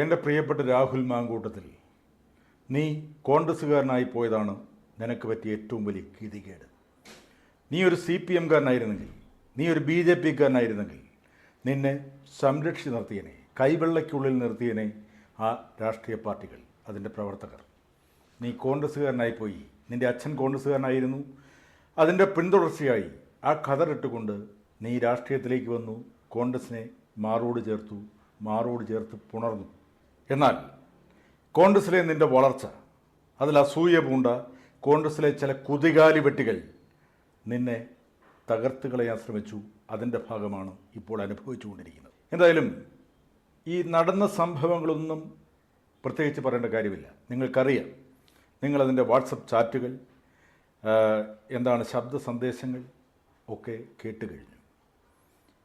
എന്റെ പ്രിയപ്പെട്ട രാഹുൽ മാങ്കൂട്ടത്തിൽ നീ കോൺഗ്രസ്സുകാരനായി പോയതാണ് നിനക്ക് പറ്റിയ ഏറ്റവും വലിയ കീതികേട്. നീ ഒരു സി പി എംകാരനായിരുന്നെങ്കിൽ നീ ഒരു ബി ജെ പിക്കാരനായിരുന്നെങ്കിൽ നിന്നെ സംരക്ഷിച്ച് നിർത്തിയനെ കൈവെള്ളയ്ക്കുള്ളിൽ നിർത്തിയനെ ആ രാഷ്ട്രീയ പാർട്ടികൾ അതിന്റെ പ്രവർത്തകർ. നീ കോൺഗ്രസ്സുകാരനായി പോയി നിന്റെ അച്ഛൻ കോൺഗ്രസ്സുകാരനായിരുന്നു. അതിന്റെ പിന്തുടർച്ചയായി ആ കതറിട്ടുകൊണ്ട് നീ രാഷ്ട്രീയത്തിലേക്ക് വന്നു കോൺഗ്രസിനെ മാറോട് ചേർത്തു മാറോട് ചേർത്ത് പുണർന്നു. എന്നാൽ കോൺഗ്രസിലെ നിന്റെ വളർച്ച അതിൽ അസൂയ പൂണ്ട കോൺഗ്രസിലെ ചില കുതികാലി വെട്ടികൾ നിന്നെ തകർത്ത് കളയാൻ ശ്രമിച്ചു. അതിന്റെ ഭാഗമാണ് ഇപ്പോൾ അനുഭവിച്ചുകൊണ്ടിരിക്കുന്നത്. എന്തായാലും ഈ നടന്ന സംഭവങ്ങളൊന്നും പ്രത്യേകിച്ച് പറയേണ്ട കാര്യമില്ല. നിങ്ങൾക്കറിയാം. നിങ്ങളതിന്റെ വാട്സപ്പ് ചാറ്റുകൾ എന്താണ് ശബ്ദ സന്ദേശങ്ങൾ ഒക്കെ കേട്ട് കഴിഞ്ഞു.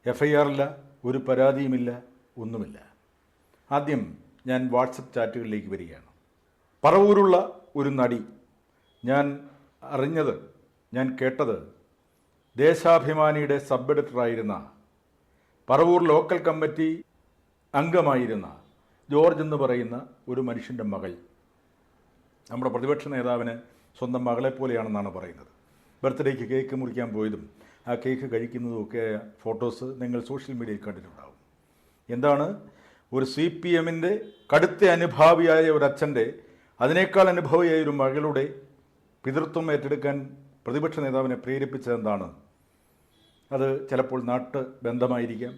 എഫ് ഐ ആറില്ല ഒരു പരാതിയുമില്ല ഒന്നുമില്ല. ആദ്യം ഞാൻ വാട്സപ്പ് ചാറ്റുകളിലേക്ക് വരികയാണ്. പറവൂരുള്ള ഒരു നടി ഞാൻ അറിഞ്ഞത് ഞാൻ കേട്ടത് ദേശാഭിമാനിയുടെ സബ് എഡിറ്ററായിരുന്ന പറവൂർ ലോക്കൽ കമ്മിറ്റി അംഗമായിരുന്ന ജോർജ് എന്ന് പറയുന്ന ഒരു മനുഷ്യന്റെ മകൾ. നമ്മുടെ പ്രതിപക്ഷ നേതാവിന് സ്വന്തം മകളെ പോലെയാണെന്നാണ് പറയുന്നത്. ബർത്ത്ഡേക്ക് കേക്ക് മുറിക്കാൻ പോയതും ആ കേക്ക് കഴിക്കുന്നതും ഒക്കെ ഫോട്ടോസ് നിങ്ങൾ സോഷ്യൽ മീഡിയയിൽ കണ്ടിട്ടുണ്ടാവും. എന്താണ് ഒരു സി പി എമ്മിന്റെ കടുത്ത അനുഭാവിയായ ഒരു അച്ഛന്റെ അതിനേക്കാൾ അനുഭവിയായ ഒരു മകളുടെ പിതൃത്വം ഏറ്റെടുക്കാൻ പ്രതിപക്ഷ നേതാവിനെ പ്രേരിപ്പിച്ചത് എന്താണ് അത് ചിലപ്പോൾ നാട്ട് ബന്ധമായിരിക്കാം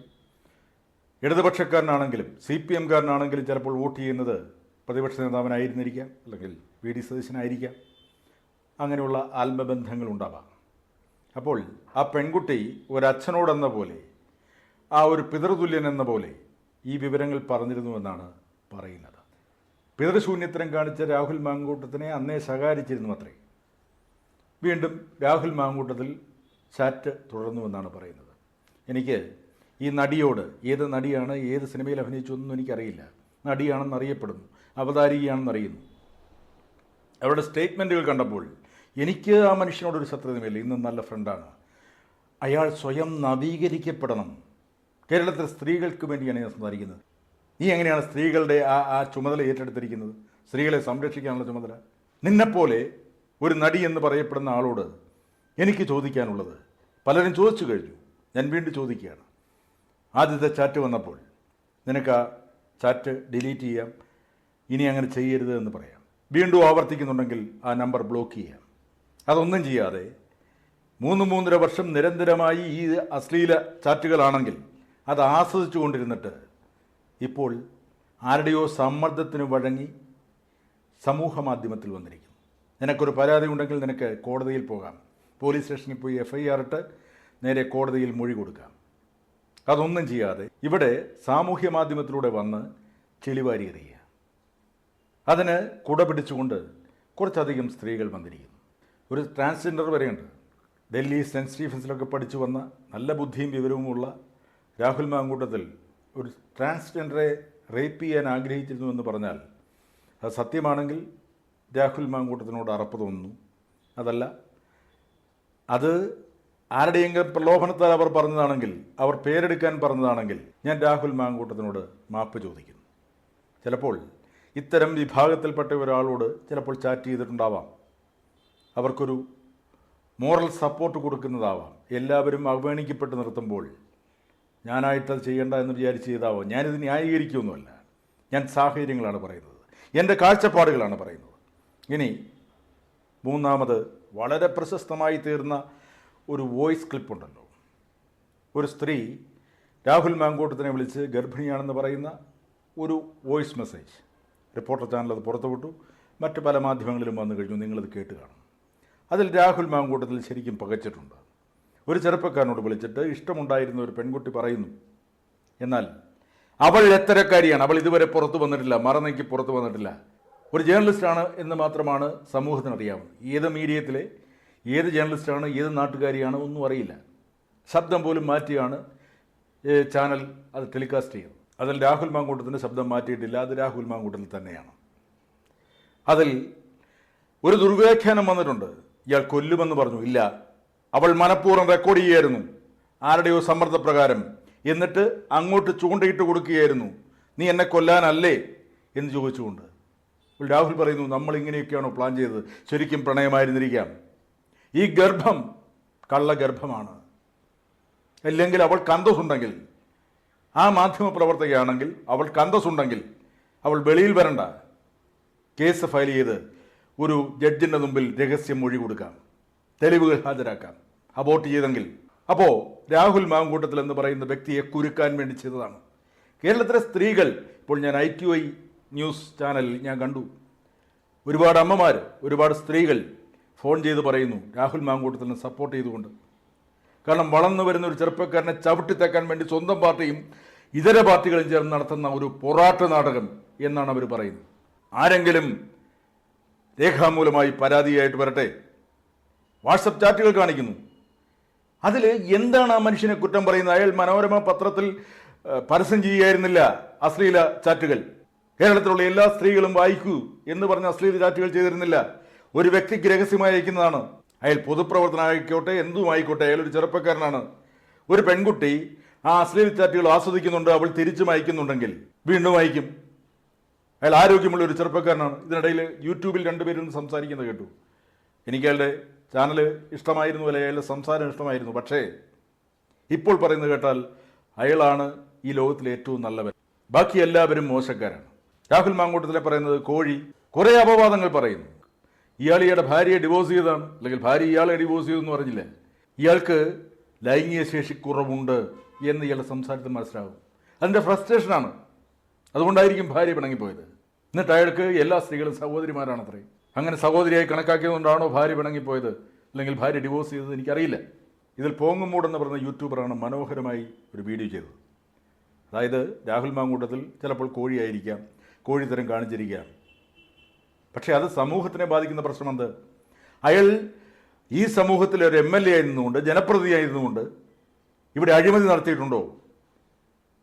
ഇടതുപക്ഷക്കാരനാണെങ്കിലും സി പി എംകാരനാണെങ്കിലും ചിലപ്പോൾ വോട്ട് ചെയ്യുന്നത് പ്രതിപക്ഷ നേതാവിനായിരുന്നിരിക്കാം അല്ലെങ്കിൽ വി ഡി സതീശനായിരിക്കാം. അങ്ങനെയുള്ള ആത്മബന്ധങ്ങളുണ്ടാവാം അപ്പോൾ ആ പെൺകുട്ടി ഒരച്ഛനോടെന്ന പോലെ ആ ഒരു പിതൃതുല്യൻ എന്ന പോലെ ഈ വിവരങ്ങൾ പറഞ്ഞിരുന്നുവെന്നാണ് പറയുന്നത്. പിതൃശൂന്യത്തരം കാണിച്ച രാഹുൽ മാങ്കൂട്ടത്തിനെ അന്നേ ശകാരിച്ചിരുന്നു അത്രേ. വീണ്ടും രാഹുൽ മാങ്കൂട്ടത്തിൽ ചാറ്റ് തുടർന്നുവെന്നാണ് പറയുന്നത്. എനിക്ക് ഈ നടിയോട് ഏത് നടിയാണ് ഏത് സിനിമയിൽ അഭിനയിച്ചു എന്നൊന്നും എനിക്കറിയില്ല. നടിയാണെന്ന് അറിയപ്പെടുന്നു അവതാരികയാണെന്ന് അറിയുന്നു അവരുടെ സ്റ്റേറ്റ്മെന്റുകൾ കണ്ടപ്പോൾ എനിക്ക് ആ മനുഷ്യനോടൊരു ശത്രുതയുമില്ല. ഇന്നും നല്ല ഫ്രണ്ടാണ് അയാൾ സ്വയം നവീകരിക്കപ്പെടണം. കേരളത്തിലെ സ്ത്രീകൾക്ക് വേണ്ടിയാണ് ഞാൻ സംസാരിക്കുന്നത്. നീ എങ്ങനെയാണ് സ്ത്രീകളുടെ ആ ആ ചുമതല ഏറ്റെടുത്തിരിക്കുന്നത്? സ്ത്രീകളെ സംരക്ഷിക്കാനുള്ള ചുമതല. നിന്നെപ്പോലെ ഒരു നടി എന്ന് പറയപ്പെടുന്ന ആളോട് എനിക്ക് ചോദിക്കാനുള്ളത്. പലരും ചോദിച്ചു കഴിഞ്ഞു. ഞാൻ വീണ്ടും ചോദിക്കുകയാണ്. ആദ്യത്തെ ചാറ്റ് വന്നപ്പോൾ നിനക്ക് ആ ചാറ്റ് ഡിലീറ്റ് ചെയ്യാം. ഇനി അങ്ങനെ ചെയ്യരുത് എന്ന് പറയാം. വീണ്ടും ആവർത്തിക്കുന്നുണ്ടെങ്കിൽ ആ നമ്പർ ബ്ലോക്ക് ചെയ്യാം. അതൊന്നും ചെയ്യാതെ മൂന്ന് മൂന്നര വർഷം നിരന്തരമായി ഈ അശ്ലീല ചാറ്റുകളാണെങ്കിൽ അത് ആസ്വദിച്ചു കൊണ്ടിരുന്നിട്ട് ഇപ്പോൾ ആരുടെയോ സമ്മർദ്ദത്തിന് വഴങ്ങി സമൂഹ മാധ്യമത്തിൽ വന്നിരിക്കുന്നു. നിനക്കൊരു പരാതി ഉണ്ടെങ്കിൽ നിനക്ക് കോടതിയിൽ പോകാം. പോലീസ് സ്റ്റേഷനിൽ പോയി എഫ് ഐ ആർ ഇട്ട് നേരെ കോടതിയിൽ മൊഴി കൊടുക്കാം. അതൊന്നും ചെയ്യാതെ ഇവിടെ സാമൂഹ്യ മാധ്യമത്തിലൂടെ വന്ന് ചെളിവാരി എറിയുക അതിന് കുട പിടിച്ചുകൊണ്ട് കുറച്ചധികം സ്ത്രീകൾ വന്നിരിക്കുന്നു. ഒരു ട്രാൻസ്ജെൻഡർ വരെയുണ്ട്. ഡൽഹി സെന്റ് സ്റ്റീഫൻസിലൊക്കെ പഠിച്ചു വന്ന നല്ല ബുദ്ധിയും വിവരവുമുള്ള രാഹുൽ മാങ്കൂട്ടത്തിൽ ഒരു ട്രാൻസ്ജെൻഡറെ റേപ്പ് ചെയ്യാൻ ആഗ്രഹിച്ചിരുന്നു എന്ന് പറഞ്ഞാൽ അത് സത്യമാണെങ്കിൽ രാഹുൽ മാങ്കൂട്ടത്തിനോട് അറപ്പ് തോന്നുന്നു. അതല്ല അത് ആരുടെയെങ്കിലും പ്രലോഭനത്താൽ അവർ പറഞ്ഞതാണെങ്കിൽ അവർ പേരെടുക്കാൻ പറഞ്ഞതാണെങ്കിൽ ഞാൻ രാഹുൽ മാങ്കൂട്ടത്തിനോട് മാപ്പ് ചോദിക്കുന്നു. ചിലപ്പോൾ ഇത്തരം വിഭാഗത്തിൽപ്പെട്ട ഒരാളോട് ചിലപ്പോൾ ചാറ്റ് ചെയ്തിട്ടുണ്ടാവാം. അവർക്കൊരു മോറൽ സപ്പോർട്ട് കൊടുക്കുന്നതാവാം. എല്ലാവരും അവഗണിക്കപ്പെട്ട് നിർത്തുമ്പോൾ ഞാനായിട്ടത് ചെയ്യേണ്ട എന്ന് വിചാരിച്ച് ചെയ്താവോ? ഞാനിത് ന്യായീകരിക്കുമൊന്നുമല്ല ഞാൻ സാഹചര്യങ്ങളാണ് പറയുന്നത്. എന്റെ കാഴ്ചപ്പാടുകളാണ് പറയുന്നത്. ഇനി മൂന്നാമത് വളരെ പ്രശസ്തമായി തീർന്ന ഒരു വോയിസ് ക്ലിപ്പുണ്ടല്ലോ. ഒരു സ്ത്രീ രാഹുൽ മാങ്കോട്ടത്തിനെ വിളിച്ച് ഗർഭിണിയാണെന്ന് പറയുന്ന ഒരു വോയിസ് മെസ്സേജ്. റിപ്പോർട്ടർ ചാനൽ അത് പുറത്തുവിട്ടു. മറ്റ് പല മാധ്യമങ്ങളിലും വന്നു കഴിഞ്ഞു. നിങ്ങളത് കേട്ട് കാണും. അതിൽ രാഹുൽ മാങ്കൂട്ടത്തിൽ ശരിക്കും പകച്ചിട്ടുണ്ട്. ഒരു ചെറുപ്പക്കാരനോട് വിളിച്ചിട്ട് ഇഷ്ടമുണ്ടായിരുന്ന ഒരു പെൺകുട്ടി പറയുന്നു. എന്നാൽ അവൾ എത്തരക്കാരിയാണ്. അവൾ ഇതുവരെ പുറത്തു വന്നിട്ടില്ല. മറന്നേക്ക് പുറത്തു വന്നിട്ടില്ല. ഒരു ജേർണലിസ്റ്റാണ് എന്ന് മാത്രമാണ് സമൂഹത്തിന് അറിയാവുന്നത്. ഏത് മീഡിയത്തിലെ ഏത് ജേർണലിസ്റ്റാണ് ഏത് നാട്ടുകാരിയാണ് ഒന്നും അറിയില്ല. ശബ്ദം പോലും മാറ്റിയാണ് ചാനൽ അത് ടെലികാസ്റ്റ് ചെയ്യുന്നത്. അതിൽ രാഹുൽ മാങ്കൂട്ടത്തിന്റെ ശബ്ദം മാറ്റിയിട്ടില്ല. അത് രാഹുൽ മാങ്കൂട്ടത്തിൽ തന്നെയാണ്. അതിൽ ഒരു ദുർവ്യാഖ്യാനം വന്നിട്ടുണ്ട്. ഇയാൾ കൊല്ലുമെന്ന് പറഞ്ഞു. ഇല്ല. അവൾ മനഃപൂർവം റെക്കോർഡ് ചെയ്യായിരുന്നു ആരുടെയോ സമ്മർദ്ദപ്രകാരം. എന്നിട്ട് അങ്ങോട്ട് ചൂണ്ടയിട്ട് കൊടുക്കുകയായിരുന്നു. നീ എന്നെ കൊല്ലാനല്ലേ? എന്ന് ചോദിച്ചുകൊണ്ട്. രാഹുൽ പറയുന്നു നമ്മൾ ഇങ്ങനെയൊക്കെയാണോ പ്ലാൻ ചെയ്തത്? ശരിക്കും പ്രണയമായിരുന്നിരിക്കാം. ഈ ഗർഭം കള്ളഗർഭമാണ്. അല്ലെങ്കിൽ അവൾ കന്തസുണ്ടെങ്കിൽ ആ മാധ്യമ പ്രവർത്തകയാണെങ്കിൽ അവൾ കന്തസുണ്ടെങ്കിൽ അവൾ വെളിയിൽ വരണ്ട. കേസ് ഫയൽ ചെയ്ത് ഒരു ജഡ്ജിന്റെ മുമ്പിൽ രഹസ്യം മൊഴി കൊടുക്കാം. തെളിവുകൾ ഹാജരാക്കാം. അബോട്ട് ചെയ്തെങ്കിൽ. അപ്പോൾ രാഹുൽ മാങ്കൂട്ടത്തിൽ എന്ന് പറയുന്ന വ്യക്തിയെ കുരുക്കാൻ വേണ്ടി ചെയ്തതാണ്. കേരളത്തിലെ സ്ത്രീകൾ ഇപ്പോൾ ഞാൻ ഐ ടി ഐ ന്യൂസ് ചാനലിൽ ഞാൻ കണ്ടു. ഒരുപാട് അമ്മമാർ ഒരുപാട് സ്ത്രീകൾ ഫോൺ ചെയ്ത് പറയുന്നു രാഹുൽ മാങ്കൂട്ടത്തിനെ സപ്പോർട്ട് ചെയ്തുകൊണ്ട്. കാരണം വളർന്നു വരുന്ന ഒരു ചെറുപ്പക്കാരനെ ചവിട്ടിത്തേക്കാൻ വേണ്ടി സ്വന്തം പാർട്ടിയും ഇതര പാർട്ടികളും ചേർന്ന് നടത്തുന്ന ഒരു പൊറാട്ട നാടകം എന്നാണ് അവർ പറയുന്നത്. ആരെങ്കിലും രേഖാമൂലമായി പരാതിയായിട്ട് വരട്ടെ? വാട്സപ്പ് ചാറ്റുകൾ കാണിക്കുന്നു. അതിൽ എന്താണ് ആ മനുഷ്യനെ കുറ്റം പറയുന്നത്? അയാൾ മനോരമ പത്രത്തിൽ പരസ്യം ചെയ്യുകയായിരുന്നില്ല. അശ്ലീല ചാറ്റുകൾ. കേരളത്തിലുള്ള എല്ലാ സ്ത്രീകളും വായിക്കൂ എന്ന് പറഞ്ഞ അശ്ലീല ചാറ്റുകൾ ചെയ്തിരുന്നില്ല. ഒരു വ്യക്തിക്ക് രഹസ്യമായി അയക്കുന്നതാണ്. അയാൾ പൊതുപ്രവർത്തനമായിക്കോട്ടെ എന്തും ആയിക്കോട്ടെ അയാൾ ഒരു ചെറുപ്പക്കാരനാണ്. ഒരു പെൺകുട്ടി ആ അശ്ലീല ചാറ്റുകൾ ആസ്വദിക്കുന്നുണ്ട് അവൾ തിരിച്ചും അയക്കുന്നുണ്ടെങ്കിൽ. വീണ്ടും വായിക്കും അയാൾ ആരോഗ്യമുള്ള ഒരു ചെറുപ്പക്കാരനാണ്. ഇതിനിടയിൽ യൂട്യൂബിൽ രണ്ടുപേരും സംസാരിക്കുന്നത് കേട്ടു. എനിക്ക് അയാളുടെ ചാനൽ ഇഷ്ടമായിരുന്നു അല്ലെ അയാളുടെ സംസാരം ഇഷ്ടമായിരുന്നു? പക്ഷേ ഇപ്പോൾ പറയുന്നത് കേട്ടാൽ അയാളാണ് ഈ ലോകത്തിലെ ഏറ്റവും നല്ലവൻ. ബാക്കി എല്ലാവരും മോശക്കാരാണ്. രാഹുൽ മാങ്കൂട്ടത്തിലെ പറയുന്നത് കോഴി കുറേ അപവാദങ്ങൾ പറയുന്നു. ഇയാൾ ഇയാളുടെ ഭാര്യയെ ഡിവോഴ്സ് ചെയ്തതാണ്. അല്ലെങ്കിൽ ഭാര്യ ഇയാളെ ഡിവോഴ്സ് ചെയ്തെന്ന് പറഞ്ഞില്ലേ? ഇയാൾക്ക് ലൈംഗിക ശേഷി കുറവുണ്ട് എന്ന് ഇയാളുടെ സംസാരത്തിൽ മനസ്സിലാവും അതിന്റെ ഫ്രസ്ട്രേഷനാണ് അതുകൊണ്ടായിരിക്കും ഭാര്യ പിണങ്ങിപ്പോയത്. എന്നിട്ട് അയാൾക്ക് എല്ലാ സ്ത്രീകളും സഹോദരിമാരാണത്രേ. അങ്ങനെ സഹോദരിയായി കണക്കാക്കിയതുകൊണ്ടാണോ ഭാര്യ പിണങ്ങിപ്പോയത്? അല്ലെങ്കിൽ ഭാര്യ ഡിവോഴ്സ് ചെയ്തത് എനിക്കറിയില്ല. ഇതിൽ പോങ്ങുമൂട് എന്ന് പറയുന്ന യൂട്യൂബറാണ് മനോഹരമായി ഒരു വീഡിയോ ചെയ്തത്. അതായത് രാഹുൽ മാങ്കൂട്ടത്തിൽ ചിലപ്പോൾ കോഴിയായിരിക്കാം കോഴിത്തരം കാണിച്ചിരിക്കാം. പക്ഷേ അത് സമൂഹത്തിനെ ബാധിക്കുന്ന പ്രശ്നമെന്ത്? അയാൾ ഈ സമൂഹത്തിലെ ഒരു എം എൽ എ ആയിരുന്നുകൊണ്ട് ജനപ്രതിനിധിയായിരുന്നുകൊണ്ട് ഇവിടെ അഴിമതി നടത്തിയിട്ടുണ്ടോ?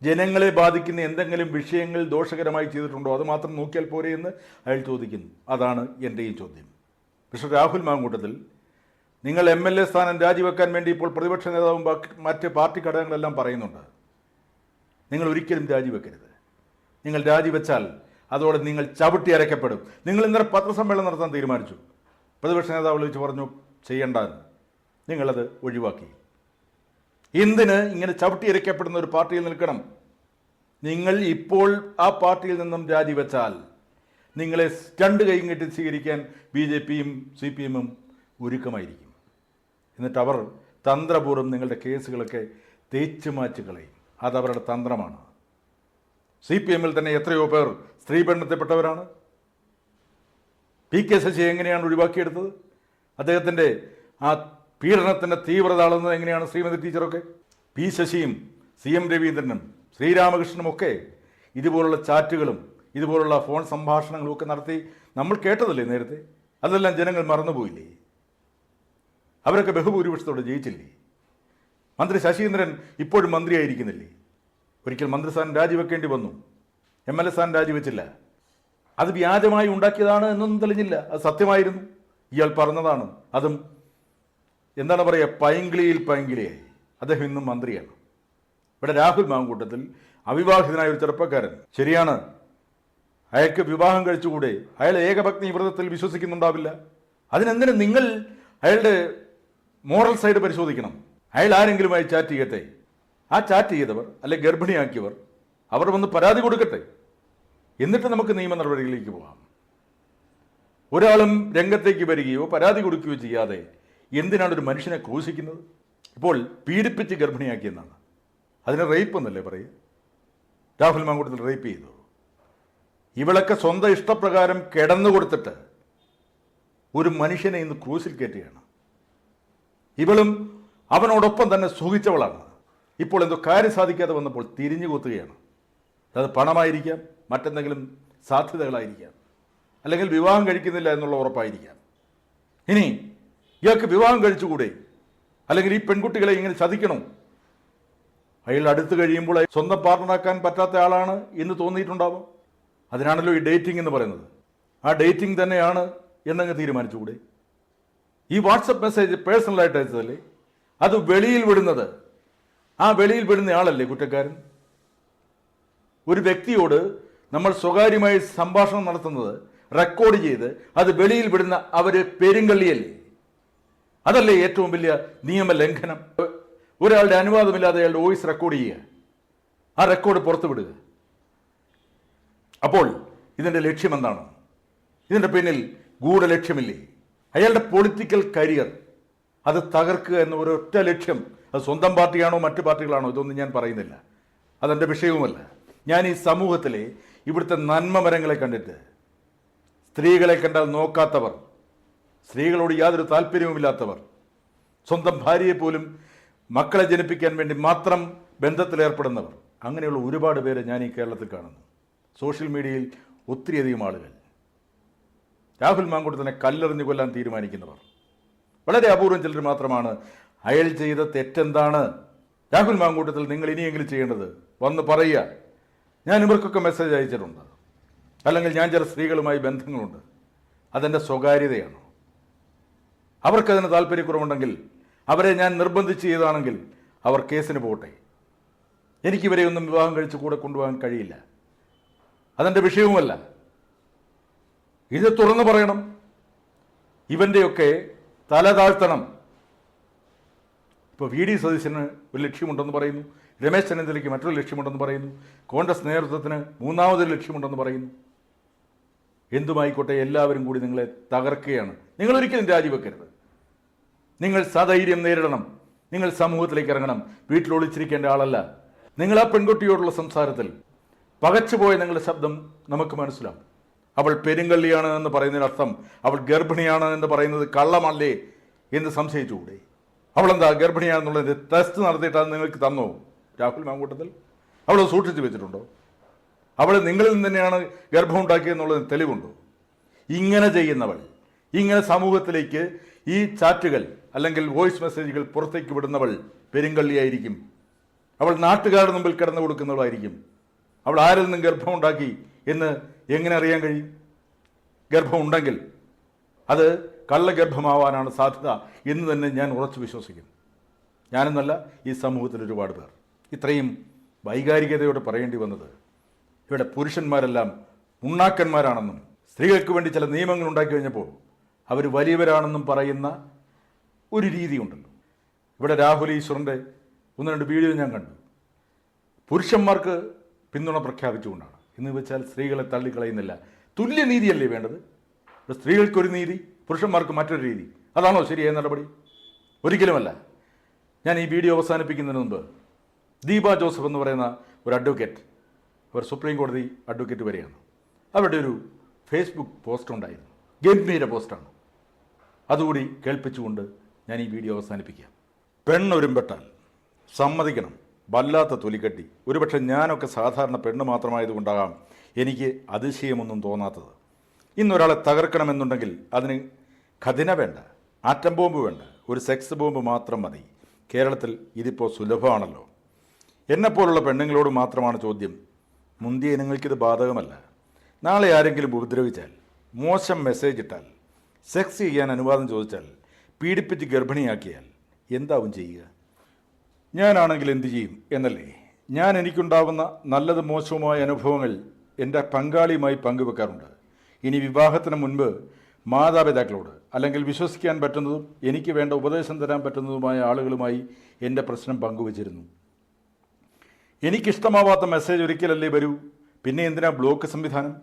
ജനങ്ങളെ ബാധിക്കുന്ന എന്തെങ്കിലും വിഷയങ്ങൾ ദോഷകരമായി ചെയ്തിട്ടുണ്ടോ? അത് മാത്രം നോക്കിയാൽ പോരെ എന്ന് അയാൾ ചോദിക്കുന്നു. അതാണ് എന്റെയും ചോദ്യം. പക്ഷേ രാഹുൽ മാങ്കൂട്ടത്തിൽ നിങ്ങൾ എം എൽ എ സ്ഥാനം രാജിവെക്കാൻ വേണ്ടി ഇപ്പോൾ പ്രതിപക്ഷ നേതാവും മറ്റ് പാർട്ടി ഘടകങ്ങളെല്ലാം പറയുന്നുണ്ട്. നിങ്ങൾ ഒരിക്കലും രാജിവെക്കരുത്. നിങ്ങൾ രാജിവെച്ചാൽ അതോടെ നിങ്ങൾ ചവിട്ടി അരക്കപ്പെടും. നിങ്ങൾ ഇന്നലെ പത്രസമ്മേളനം നടത്താൻ തീരുമാനിച്ചു. പ്രതിപക്ഷ നേതാവ് വിളിച്ച് പറഞ്ഞു ചെയ്യേണ്ടെന്ന് നിങ്ങളത് ഒഴിവാക്കി. എന്തിന് ഇങ്ങനെ ചവിട്ടി അരയ്ക്കപ്പെടുന്ന ഒരു പാർട്ടിയിൽ നിൽക്കണം? നിങ്ങൾ ഇപ്പോൾ ആ പാർട്ടിയിൽ നിന്നും രാജിവെച്ചാൽ നിങ്ങളെ രണ്ട് കൈയും കെട്ടി സ്വീകരിക്കാൻ ബി ജെ പിയും സി പി എമ്മും ഒരുക്കമായിരിക്കും. എന്നിട്ട് അവർ തന്ത്രപൂർവം നിങ്ങളുടെ കേസുകളൊക്കെ തേച്ചു മാച്ച് കളയും. അതവരുടെ തന്ത്രമാണ്. സി പി എമ്മിൽ തന്നെ എത്രയോ പേർ സ്ത്രീ പി കെ ശശി എങ്ങനെയാണ് ഒഴിവാക്കിയെടുത്തത്? അദ്ദേഹത്തിന്റെ ആ പീഡനത്തിന്റെ തീവ്രത അളന്നത് എങ്ങനെയാണ് ശ്രീമതി ടീച്ചറൊക്കെ? പി ശശിയും സി എം രവീന്ദ്രനും ശ്രീരാമകൃഷ്ണനും ഒക്കെ ഇതുപോലുള്ള ചാറ്റുകളും ഇതുപോലുള്ള ഫോൺ സംഭാഷണങ്ങളും ഒക്കെ നടത്തി നമ്മൾ കേട്ടതല്ലേ നേരത്തെ? അതെല്ലാം ജനങ്ങൾ മറന്നുപോയില്ലേ? അവരൊക്കെ ബഹുഭൂരിപക്ഷത്തോടെ ജയിച്ചില്ലേ? മന്ത്രി ശശീന്ദ്രൻ ഇപ്പോഴും മന്ത്രിയായിരിക്കുന്നില്ലേ? ഒരിക്കൽ മന്ത്രിസ്ഥാനം രാജിവെക്കേണ്ടി വന്നു. എം എൽ എ സ്ഥാനം രാജിവെച്ചില്ല. അത് വ്യാജമായി ഉണ്ടാക്കിയതാണ് എന്നൊന്നും തെളിഞ്ഞില്ല. അത് സത്യമായിരുന്നു. ഇയാൾ പറഞ്ഞതാണ്. അതും എന്താണ് പറയുക? പൈങ്കിളിയിൽ പൈങ്കിളിയായി അദ്ദേഹം ഇന്നും മന്ത്രിയാണ്. ഇവിടെ രാഹുൽ മാങ്കൂട്ടത്തിൽ അവിവാഹിതനായ ഒരു ചെറുപ്പക്കാരൻ. ശരിയാണ്. അയാൾക്ക് വിവാഹം കഴിച്ചുകൂടെ? അയാൾ ഏകഭക്തി വ്രതത്തിൽ വിശ്വസിക്കുന്നുണ്ടാവില്ല. അതിനെന്തിന് നിങ്ങൾ അയാളുടെ മോറൽ സൈഡ് പരിശോധിക്കണം? അയാൾ ആരെങ്കിലുമായി ചാറ്റ് ചെയ്യട്ടെ? ആ ചാറ്റ് ചെയ്തവർ അല്ലെ ഗർഭിണിയാക്കിയവർ അവർ വന്ന് പരാതി കൊടുക്കട്ടെ? എന്നിട്ട് നമുക്ക് നിയമ നടപടികളിലേക്ക് പോകാം. ഒരാളും രംഗത്തേക്ക് വരികയോ പരാതി കൊടുക്കുകയോ ചെയ്യാതെ എന്തിനാണ് ഒരു മനുഷ്യനെ ക്രൂശിക്കുന്നത്? ഇപ്പോൾ പീഡിപ്പിച്ച് ഗർഭിണിയാക്കിയെന്നാണ് അതിന് റേപ്പ് എന്നല്ലേ പറയുക? രാഹുൽ മാങ്കൂട്ടത്തിൽ റേപ്പ് ചെയ്തു. ഇവളൊക്കെ സ്വന്തം ഇഷ്ടപ്രകാരം കിടന്നു കൊടുത്തിട്ട് ഒരു മനുഷ്യനെ ഇന്ന് ക്രൂസിൽ കയറ്റുകയാണ്. ഇവളും അവനോടൊപ്പം തന്നെ സുഖിച്ചവളാണ്. ഇപ്പോൾ എന്തോ കാര്യം സാധിക്കാതെ വന്നപ്പോൾ തിരിഞ്ഞു കൊത്തുകയാണ്. അത് പണമായിരിക്കാം മറ്റെന്തെങ്കിലും സാധ്യതകളായിരിക്കാം അല്ലെങ്കിൽ വിവാഹം കഴിക്കുന്നില്ല എന്നുള്ള ഉറപ്പായിരിക്കാം. ഇനി ഇയാൾക്ക് വിവാഹം കഴിച്ചുകൂടെ? അല്ലെങ്കിൽ ഈ പെൺകുട്ടികളെ ഇങ്ങനെ ചതിക്കണോ? അയാൾ അടുത്ത് കഴിയുമ്പോൾ സ്വന്തം പാർട്ണറാക്കാൻ പറ്റാത്ത ആളാണ് എന്ന് തോന്നിയിട്ടുണ്ടാവും. അതിനാണല്ലോ ഈ ഡേറ്റിംഗ് എന്ന് പറയുന്നത്. ആ ഡേറ്റിംഗ് തന്നെയാണ് എന്നങ്ങ് തീരുമാനിച്ചുകൂടെ? ഈ വാട്സപ്പ് മെസ്സേജ് പേഴ്സണലായിട്ട് അയച്ചതല്ലേ? അത് വെളിയിൽ വിടുന്നത്. ആ വെളിയിൽ വിടുന്ന ആളല്ലേ കുറ്റക്കാരൻ? ഒരു വ്യക്തിയോട് നമ്മൾ സ്വകാര്യമായി സംഭാഷണം നടത്തുന്നത് റെക്കോർഡ് ചെയ്ത് അത് വെളിയിൽ വിടുന്ന അവർ പെരുങ്കള്ളിയല്ലേ? അതല്ലേ ഏറ്റവും വലിയ നിയമലംഘനം? ഒരാളുടെ അനുവാദമില്ലാതെ അയാളുടെ വോയിസ് റെക്കോർഡ് ചെയ്യുക. ആ റെക്കോർഡ് പുറത്തു വിടുക അപ്പോൾ ഇതിന്റെ ലക്ഷ്യം എന്താണ് ഇതിന്റെ പിന്നിൽ ഗൂഢലക്ഷ്യമില്ലേ? അയാളുടെ പൊളിറ്റിക്കൽ കരിയർ അത് തകർക്കുക എന്ന ഒരൊറ്റ ലക്ഷ്യം അത് സ്വന്തം പാർട്ടിയാണോ മറ്റു പാർട്ടികളാണോ ഇതൊന്നും ഞാൻ പറയുന്നില്ല. അതെന്റെ വിഷയവുമല്ല. ഞാൻ ഈ സമൂഹത്തിലെ ഇവിടുത്തെ നന്മ മരങ്ങളെ കണ്ടിട്ട് സ്ത്രീകളെ കണ്ടാൽ നോക്കാത്തവർ സ്ത്രീകളോട് യാതൊരു താല്പര്യവുമില്ലാത്തവർ സ്വന്തം ഭാര്യയെ പോലും മക്കളെ ജനിപ്പിക്കാൻ വേണ്ടി മാത്രം ബന്ധത്തിലേർപ്പെടുന്നവർ. അങ്ങനെയുള്ള ഒരുപാട് പേരെ ഞാൻ ഈ കേരളത്തിൽ കാണുന്നു. സോഷ്യൽ മീഡിയയിൽ ഒത്തിരിയധികം ആളുകൾ. രാഹുൽ മാങ്കൂട്ടത്തിനെ കല്ലെറിഞ്ഞു കൊല്ലാൻ തീരുമാനിക്കുന്നവർ. വളരെ അപൂർവം ചിലർ മാത്രമാണ് അയാൾ ചെയ്ത തെറ്റെന്താണ്? രാഹുൽ മാങ്കൂട്ടത്തിൽ നിങ്ങൾ ഇനിയെങ്കിലും ചെയ്യേണ്ടത്? വന്ന് പറയുക. ഞാൻ ഇവർക്കൊക്കെ മെസ്സേജ് അയച്ചിട്ടുണ്ട്. അല്ലെങ്കിൽ ഞാൻ ചില സ്ത്രീകളുമായി ബന്ധങ്ങളുണ്ട്. അതെന്റെ സ്വകാര്യതയാണ്. അവർക്കതിന് താല്പര്യക്കുറവുണ്ടെങ്കിൽ അവരെ ഞാൻ നിർബന്ധിച്ച് ചെയ്താണെങ്കിൽ അവർ കേസിന് പോകട്ടെ. എനിക്കിവരെ ഒന്നും വിവാഹം കഴിച്ച് കൂടെ കൊണ്ടുപോകാൻ കഴിയില്ല. അതെന്റെ വിഷയവുമല്ല. ഇത് തുറന്നു പറയണം. ഇവന്റെയൊക്കെ തല താഴ്ത്തണം. ഇപ്പോൾ വി ഡി സതീശന് ഒരു ലക്ഷ്യമുണ്ടെന്ന് പറയുന്നു. രമേശ് ചെന്നിത്തലയ്ക്ക് മറ്റൊരു ലക്ഷ്യമുണ്ടെന്ന് പറയുന്നു. കോൺഗ്രസ് നേതൃത്വത്തിന് മൂന്നാമതൊരു ലക്ഷ്യമുണ്ടെന്ന് പറയുന്നു. എന്തുമായിക്കോട്ടെ എല്ലാവരും കൂടി നിങ്ങളെ തകർക്കുകയാണ്. നിങ്ങളൊരിക്കലും രാജിവെക്കരുത്. നിങ്ങൾ സധൈര്യം നേരിടണം. നിങ്ങൾ സമൂഹത്തിലേക്ക് ഇറങ്ങണം. വീട്ടിൽ ഒളിച്ചിരിക്കേണ്ട ആളല്ല. നിങ്ങൾ ആ പെൺകുട്ടിയോടുള്ള സംസാരത്തിൽ പകച്ചുപോയ നിങ്ങളുടെ ശബ്ദം നമുക്ക് മനസ്സിലാവും. അവൾ പെരുങ്കള്ളിയാണ് എന്ന് പറയുന്നതിനർത്ഥം അവൾ ഗർഭിണിയാണ് എന്ന് പറയുന്നത് കള്ളമല്ലേ എന്ന് സംശയിച്ചുകൂടെ. അവളെന്താ ഗർഭിണിയാണെന്നുള്ളത് ടെസ്റ്റ് നടത്തിയിട്ട് അത് നിങ്ങൾക്ക് തന്നോ? രാഹുൽ മാങ്കൂട്ടത്തിൽ അവൾ സൂക്ഷിച്ചു വെച്ചിട്ടുണ്ടോ? അവൾ നിങ്ങളിൽ നിന്ന് തന്നെയാണ് ഗർഭം തെളിവുണ്ടോ? ഇങ്ങനെ ചെയ്യുന്നവൾ ഇങ്ങനെ സമൂഹത്തിലേക്ക് ഈ ചാറ്റുകൾ അല്ലെങ്കിൽ വോയിസ് മെസ്സേജുകൾ പുറത്തേക്ക് വിടുന്നവൾ പെരുങ്കള്ളിയായിരിക്കും. അവൾ നാട്ടുകാരുടെ മുമ്പിൽ കിടന്നു കൊടുക്കുന്നവളായിരിക്കും. അവൾ ആരിൽ നിന്നും ഗർഭമുണ്ടാക്കി എന്ന് എങ്ങനെ അറിയാൻ കഴിയും? ഗർഭമുണ്ടെങ്കിൽ അത് കള്ളഗർഭമാവാനാണ് സാധ്യത എന്ന് തന്നെ ഞാൻ ഉറച്ചു വിശ്വസിക്കുന്നു. ഞാനെന്നല്ല ഈ സമൂഹത്തിൽ ഒരുപാട് പേർ. ഇത്രയും വൈകാരികതയോടെ പറയേണ്ടി വന്നത് ഇവിടെ പുരുഷന്മാരെല്ലാം ഉണ്ണാക്കന്മാരാണെന്നും സ്ത്രീകൾക്ക് വേണ്ടി ചില നിയമങ്ങൾ ഉണ്ടാക്കി കഴിഞ്ഞപ്പോൾ അവർ വലിയവരാണെന്നും പറയുന്ന ഒരു രീതിയുണ്ടല്ലോ. ഇവിടെ രാഹുൽ ഈശ്വറിന്റെ ഒന്ന് രണ്ട് വീഡിയോ ഞാൻ കണ്ടു. പുരുഷന്മാർക്ക് പിന്തുണ പ്രഖ്യാപിച്ചുകൊണ്ടാണ്. എന്ന് വെച്ചാൽ സ്ത്രീകളെ തള്ളിക്കളയുന്നില്ല. തുല്യനീതിയല്ലേ വേണ്ടത്? ഇവിടെ സ്ത്രീകൾക്കൊരു നീതി പുരുഷന്മാർക്ക് മറ്റൊരു രീതി. അതാണോ ശരിയായ നടപടി? ഒരിക്കലുമല്ല. ഞാൻ ഈ വീഡിയോ അവസാനിപ്പിക്കുന്നതിന് മുമ്പ് ദീപ ജോസഫ് എന്ന് പറയുന്ന ഒരു അഡ്വക്കേറ്റ് അവർ സുപ്രീം കോടതി അഡ്വക്കേറ്റ് വരെയാണ്. അവരുടെ ഒരു ഫേസ്ബുക്ക് പോസ്റ്റ് ഉണ്ടായിരുന്നു. ഗംഭീര പോസ്റ്റാണ്. അതുകൂടി കേൾപ്പിച്ചുകൊണ്ട് ഞാൻ ഈ വീഡിയോ അവസാനിപ്പിക്കാം. പെണ്ണൊരുമ്പെട്ടാൽ സമ്മതിക്കണം. വല്ലാത്ത തൊലിക്കട്ടി ഒരുപക്ഷെ ഞാനൊക്കെ സാധാരണ പെണ്ണ് മാത്രമായതുകൊണ്ടാകാം എനിക്ക് അതിശയമൊന്നും തോന്നാത്തത്. ഇന്നൊരാളെ തകർക്കണമെന്നുണ്ടെങ്കിൽ അതിന് ഖതിന വേണ്ട ആറ്റം ബോംബ് വേണ്ട ഒരു സെക്സ് ബോംബ് മാത്രം മതി. കേരളത്തിൽ ഇതിപ്പോൾ സുലഭമാണല്ലോ. എന്നെപ്പോലുള്ള പെണ്ണുങ്ങളോട് മാത്രമാണ് ചോദ്യം. മുന്തിയ ഇനങ്ങൾക്കിത് ബാധകമല്ല. നാളെ ആരെങ്കിലും ഉപദ്രവിച്ചാൽ മോശം മെസ്സേജ് ഇട്ടാൽ സെക്സ് ചെയ്യാൻ അനുവാദം ചോദിച്ചാൽ പീഡിപ്പിച്ച് ഗർഭിണിയാക്കിയാൽ എന്താവും ചെയ്യുക? ഞാനാണെങ്കിൽ എന്തു ചെയ്യും എന്നല്ലേ? ഞാൻ എനിക്കുണ്ടാവുന്ന നല്ലത് മോശവുമായ അനുഭവങ്ങൾ എന്റെ പങ്കാളിയുമായി പങ്കുവെക്കാറുണ്ട്. ഇനി വിവാഹത്തിന് മുൻപ് മാതാപിതാക്കളോട് അല്ലെങ്കിൽ വിശ്വസിക്കാൻ പറ്റുന്നതും എനിക്ക് വേണ്ട ഉപദേശം തരാൻ പറ്റുന്നതുമായ ആളുകളുമായി എന്റെ പ്രശ്നം പങ്കുവച്ചിരുന്നു. എനിക്കിഷ്ടമാവാത്ത മെസ്സേജ് ഒരിക്കലല്ലേ വരൂ? പിന്നെ എന്തിനാ ബ്ലോക്ക് സംവിധാനം?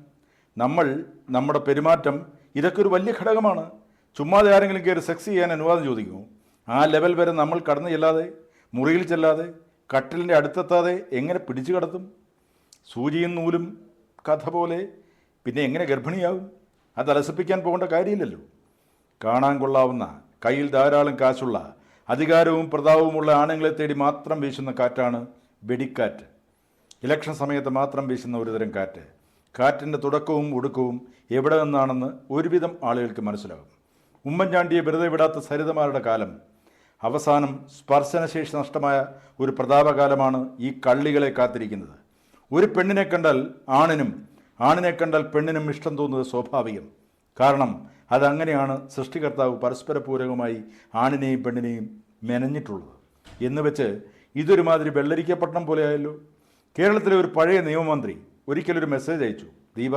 നമ്മൾ നമ്മുടെ പെരുമാറ്റം ഇതൊക്കെ ഒരു വലിയ ഘടകമാണ്. ചുമ്മാതെ ആരെങ്കിലും കയറി സെക്സ് ചെയ്യാൻ അനുവാദം ചോദിക്കുമോ ആ ലെവൽ വരെ നമ്മൾ കടന്നു ചെല്ലാതെ മുറിയിൽ ചെല്ലാതെ കട്ടിലിന്റെ അടുത്തെത്താതെ എങ്ങനെ പിടിച്ചു കടത്തും? സൂചിയും നൂലും കഥ പോലെ പിന്നെ എങ്ങനെ ഗർഭിണിയാവും? അത് അലസിപ്പിക്കാൻ പോകേണ്ട കാര്യമില്ലല്ലോ. കാണാൻ കൊള്ളാവുന്ന കയ്യിൽ ധാരാളം കാശുള്ള അധികാരവും പ്രതാപവുമുള്ള ആണുങ്ങളെ തേടി മാത്രം വീശുന്ന കാറ്റാണ് വെടിക്കാറ്റ്. ഇലക്ഷൻ സമയത്ത് മാത്രം വീശുന്ന ഒരുതരം കാറ്റ്. കാറ്റിന്റെ തുടക്കവും ഒടുക്കവും എവിടെ നിന്നാണെന്ന് ഒരുവിധം ആളുകൾക്ക് മനസ്സിലാകും. ഉമ്മൻചാണ്ടിയെ വെറുതെ വിടാത്ത സരിതമാരുടെ കാലം. അവസാനം സ്പർശനശേഷി നഷ്ടമായ ഒരു പ്രതാപകാലമാണ് ഈ കള്ളികളെ കാത്തിരിക്കുന്നത്. ഒരു പെണ്ണിനെ കണ്ടാൽ ആണിനും ആണിനെ കണ്ടാൽ പെണ്ണിനും ഇഷ്ടം തോന്നുന്നത് സ്വാഭാവികം. കാരണം അതങ്ങനെയാണ് സൃഷ്ടികർത്താവ് പരസ്പര പൂരകമായി ആണിനെയും പെണ്ണിനെയും മെനഞ്ഞിട്ടുള്ളത്. എന്നുവെച്ച് ഇതൊരുമാതിരി വെള്ളരിക്കപ്പട്ടണം പോലെയായല്ലോ. കേരളത്തിലെ ഒരു പഴയ നിയമമന്ത്രി ഒരിക്കലൊരു മെസ്സേജ് അയച്ചു. ദീപ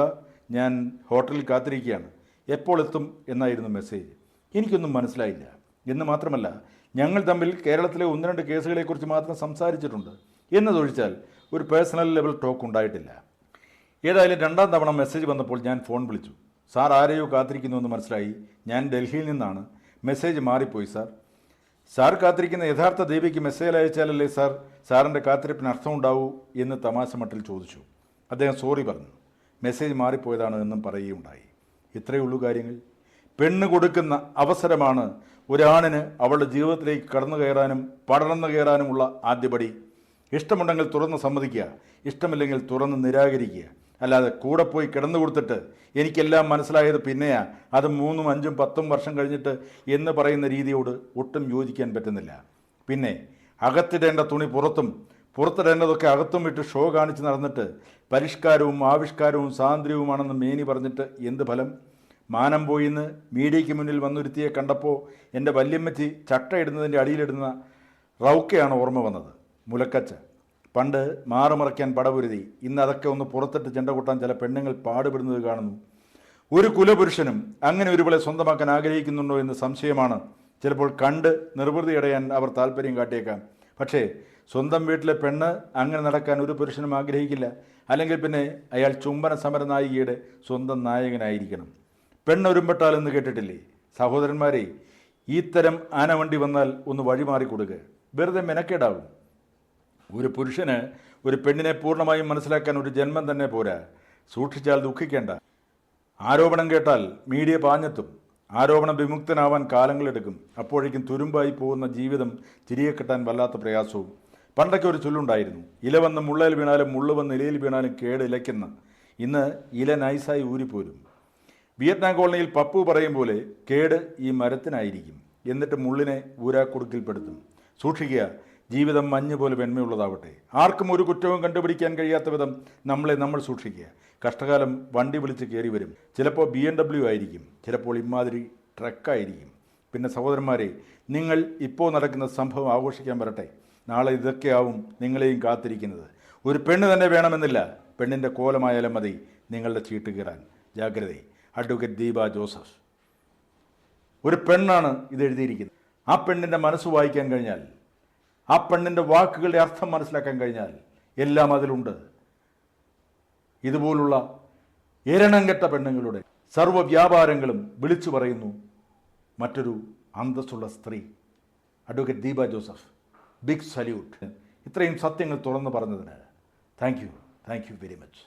ഞാൻ ഹോട്ടലിൽ കാത്തിരിക്കുകയാണ്. എപ്പോൾ എത്തും എന്നായിരുന്നു മെസ്സേജ് എനിക്കൊന്നും മനസ്സിലായില്ല. എന്ന് മാത്രമല്ല ഞങ്ങൾ തമ്മിൽ കേരളത്തിലെ ഒന്ന് രണ്ട് കേസുകളെക്കുറിച്ച് മാത്രം സംസാരിച്ചിട്ടുണ്ട്. എന്നതൊഴിച്ചാൽ ഒരു പേഴ്സണൽ ലെവൽ ടോക്ക് ഉണ്ടായിട്ടില്ല. ഏതായാലും രണ്ടാം തവണ മെസ്സേജ് വന്നപ്പോൾ ഞാൻ ഫോൺ വിളിച്ചു. സാർ ആരെയോ കാത്തിരിക്കുന്നുവെന്ന് മനസ്സിലായി. ഞാൻ ഡൽഹിയിൽ നിന്നാണ്. മെസ്സേജ് മാറിപ്പോയി സാർ. സാർ കാത്തിരിക്കുന്ന യഥാർത്ഥ ദേവിക്ക് മെസ്സേജ് അയച്ചാലല്ലേ സാർ? സാറിന്റെ കാത്തിരിപ്പിന് അർത്ഥമുണ്ടാവൂ എന്ന് തമാശ മട്ടിൽ ചോദിച്ചു. അദ്ദേഹം സോറി പറഞ്ഞു. മെസ്സേജ് മാറിപ്പോയതാണ് എന്നും പറയുകയുണ്ടായി. ഇത്രയേ ഉള്ളൂ കാര്യങ്ങൾ. പെണ്ണ് കൊടുക്കുന്ന അവസരമാണ് ഒരാണിന് അവളുടെ ജീവിതത്തിലേക്ക് കടന്നു കയറാനും പടർന്നു കയറാനുമുള്ള ആദ്യപടി ഇഷ്ടമുണ്ടെങ്കിൽ തുറന്ന് സമ്മതിക്കുക. ഇഷ്ടമില്ലെങ്കിൽ തുറന്ന് നിരാകരിക്കുക. അല്ലാതെ കൂടെ പോയി കിടന്നു കൊടുത്തിട്ട് എനിക്കെല്ലാം മനസ്സിലായത് പിന്നെയാ. അത് മൂന്നും അഞ്ചും പത്തും വർഷം കഴിഞ്ഞിട്ട് എന്ന് പറയുന്ന രീതിയോട് ഒട്ടും യോജിക്കാൻ പറ്റുന്നില്ല. പിന്നെ അകത്തിടേണ്ട തുണി പുറത്തും പുറത്തിടേണ്ടതൊക്കെ അകത്തും വിട്ട് ഷോ കാണിച്ച് നടന്നിട്ട് പരിഷ്കാരവും ആവിഷ്കാരവും സ്വാതന്ത്ര്യവുമാണെന്ന് മേനി പറഞ്ഞിട്ട് എന്ത് ഫലം? മാനം പോയിന്ന് മീഡിയയ്ക്ക് മുന്നിൽ വന്നൊരുത്തിയെ കണ്ടപ്പോൾ എന്റെ വല്യമ്മച്ചി ചട്ടയിടുന്നതിന്റെ അടിയിലിടുന്ന റൗക്കയാണ് ഓർമ്മ വന്നത്. മുലക്കച്ച. പണ്ട് മാറുമറയ്ക്കാൻ പടപുരുതി. ഇന്ന് അതൊക്കെ ഒന്ന് പുറത്തിട്ട് ചെണ്ട കൂട്ടാൻ ചില പെണ്ണുങ്ങൾ പാടുപെടുന്നത് കാണുന്നു. ഒരു കുലപുരുഷനും അങ്ങനെ ഒരുപോലെ സ്വന്തമാക്കാൻ ആഗ്രഹിക്കുന്നുണ്ടോ എന്ന് സംശയമാണ്. ചിലപ്പോൾ കണ്ട് നിർവൃതി അടയാൻ അവർ താല്പര്യം കാട്ടിയേക്കാം. പക്ഷേ സ്വന്തം വീട്ടിലെ പെണ്ണ് അങ്ങനെ നടക്കാൻ ഒരു പുരുഷനും ആഗ്രഹിക്കില്ല. അല്ലെങ്കിൽ പിന്നെ അയാൾ ചുംബന സമര നായികയുടെ സ്വന്തം നായകനായിരിക്കണം. പെണ്ണൊരുമ്പെട്ടാൽ എന്ന് കേട്ടിട്ടില്ലേ? സഹോദരന്മാരെ ഇത്തരം ആനവണ്ടി വന്നാൽ ഒന്ന് വഴിമാറി കൊടുക്കുക വെറുതെ മെനക്കേടാവും. ഒരു പുരുഷന് ഒരു പെണ്ണിനെ പൂർണമായും മനസ്സിലാക്കാൻ ഒരു ജന്മം തന്നെ പോരാ. സൂക്ഷിച്ചാൽ ദുഃഖിക്കേണ്ട. ആരോപണം കേട്ടാൽ മീഡിയ പാഞ്ഞെത്തും. ആരോപണം വിമുക്തനാവാൻ കാലങ്ങളെടുക്കും അപ്പോഴേക്കും തുരുമ്പായി പോകുന്ന ജീവിതം തിരികെ കിട്ടാൻ വല്ലാത്ത പ്രയാസവും പണ്ടൊക്കെ ഒരു ചൊല്ലുണ്ടായിരുന്നു ഇല വന്ന് മുള്ളയിൽ വീണാലും മുള്ളു വന്ന് ഇലയിൽ വീണാലും കേട് ഇലയ്ക്കുന്ന. ഇന്ന് ഇല നൈസായി ഊരിപ്പോരും. വിയറ്റ്നാം കോളനിയിൽ പപ്പു പറയും പോലെ കേട് ഈ മരത്തിനായിരിക്കും. എന്നിട്ട് മുള്ളിനെ ഊരാക്കുടുക്കിൽപ്പെടുത്തും. സൂക്ഷിക്കുക ജീവിതം മഞ്ഞ് പോലെ വെണ്മയുള്ളതാവട്ടെ. ആർക്കും ഒരു കുറ്റവും കണ്ടുപിടിക്കാൻ കഴിയാത്ത വിധം നമ്മളെ നമ്മൾ സൂക്ഷിക്കുക. കഷ്ടകാലം വണ്ടി വിളിച്ച് കയറി വരും. ചിലപ്പോൾ ബി എം ഡബ്ല്യു ആയിരിക്കും ചിലപ്പോൾ ഇമാതിരി ട്രക്കായിരിക്കും. പിന്നെ സഹോദരന്മാരെ നിങ്ങൾ ഇപ്പോൾ നടക്കുന്ന സംഭവം ആഘോഷിക്കാൻ വരട്ടെ. നാളെ ഇതൊക്കെയാവും നിങ്ങളെയും കാത്തിരിക്കുന്നത്. ഒരു പെണ്ണ് തന്നെ വേണമെന്നില്ല. പെണ്ണിന്റെ കോലമായാലും മതി. നിങ്ങളുടെ ചീട്ട് കീറാൻ. ജാഗ്രത. Advocate Deepa Joseph. ഒരു പെണ്ണാണ് ഇത് എഴുതിയിരിക്കുന്നത്. ആ പെണ്ണിന്റെ മനസ്സ് വായിക്കാൻ കഴിഞ്ഞാൽ ആ പെണ്ണിന്റെ വാക്കുകളുടെ അർത്ഥം മനസ്സിലാക്കാൻ കഴിഞ്ഞാൽ എല്ലാം അതിലുണ്ട്. ഇതുപോലുള്ള എരണംകെട്ട പെണ്ണുങ്ങളുടെ സർവ വ്യാപാരങ്ങളും വിളിച്ചു പറയുന്നു മറ്റൊരു അന്തസ്സുള്ള സ്ത്രീ. Advocate Deepa Joseph. Big salute ഇത്രയും സത്യങ്ങൾ തുറന്നു പറഞ്ഞതിന് thank you thank you very much